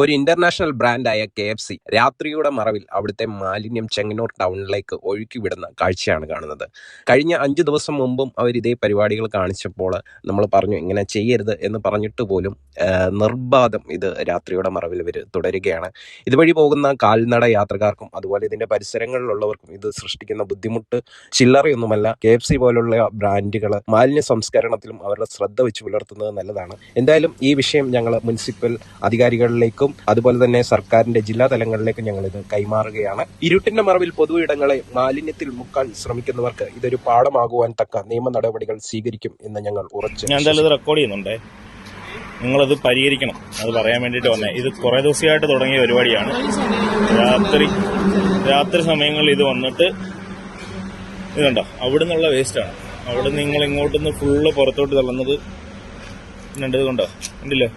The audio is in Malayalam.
ഒരു ഇന്റർനാഷണൽ ബ്രാൻഡായ കെ എഫ് സി രാത്രിയുടെ മറവിൽ അവിടുത്തെ മാലിന്യം ചെങ്ങന്നൂർ ടൗണിലേക്ക് ഒഴുക്കി വിടുന്ന കാഴ്ചയാണ് കാണുന്നത്. കഴിഞ്ഞ അഞ്ച് ദിവസം മുമ്പും അവർ ഇതേ പരിപാടികൾ കാണിച്ചപ്പോൾ നമ്മൾ പറഞ്ഞു ഇങ്ങനെ ചെയ്യരുത് എന്ന് പറഞ്ഞിട്ട് പോലും നിർബാധം ഇത് രാത്രിയുടെ മറവിൽ ഇവർ തുടരുകയാണ്. ഇതുവഴി പോകുന്ന കാൽനട യാത്രക്കാർക്കും അതുപോലെ ഇതിന്റെ പരിസരങ്ങളിലുള്ളവർക്കും ഇത് സൃഷ്ടിക്കുന്ന ബുദ്ധിമുട്ട് ചില്ലറയൊന്നുമല്ല. കെ എഫ് സി പോലുള്ള ബ്രാൻഡുകൾ മാലിന്യ സംസ്കരണത്തിലും അവരുടെ ശ്രദ്ധ വെച്ച് പുലർത്തുന്നത് നല്ലതാണ്. എന്തായാലും ഈ വിഷയം ഞങ്ങൾ മുനിസിപ്പൽ അധികാരികളിലേക്കും അതുപോലെ തന്നെ സർക്കാരിന്റെ ജില്ലാ തലങ്ങളിലേക്കും ഞങ്ങൾ ഇത് കൈമാറുകയാണ്. ഇരുട്ടിന്റെ മറവിൽ പൊതു ഇടങ്ങളെ മാലിന്യത്തിൽ മുക്കാൻ ശ്രമിക്കുന്നവർക്ക് ഇതൊരു പാഠമാകുവാൻ തക്ക നിയമ നടപടികൾ സ്വീകരിക്കും എന്ന് ഞങ്ങൾ ഉറച്ചു ഞാൻ ഇത് റെക്കോർഡ് ചെയ്യുന്നുണ്ടേ. നിങ്ങളത് പരിഹരിക്കണം. അത് പറയാൻ വേണ്ടിയിട്ട് വന്നേ. ഇത് കുറെ ദിവസമായിട്ട് തുടങ്ങിയ പരിപാടിയാണ്. രാത്രി രാത്രി സമയങ്ങളിൽ ഇത് വന്നിട്ട് ഇതുണ്ടോ അവിടെ നിന്നുള്ള വേസ്റ്റാണ് അവിടെ നിങ്ങൾ ഇങ്ങോട്ടുനിന്ന് ഫുള്ള് പുറത്തോട്ട് തള്ളുന്നത് ഉണ്ട് ഇത് കണ്ടോ? ഉണ്ടല്ലോ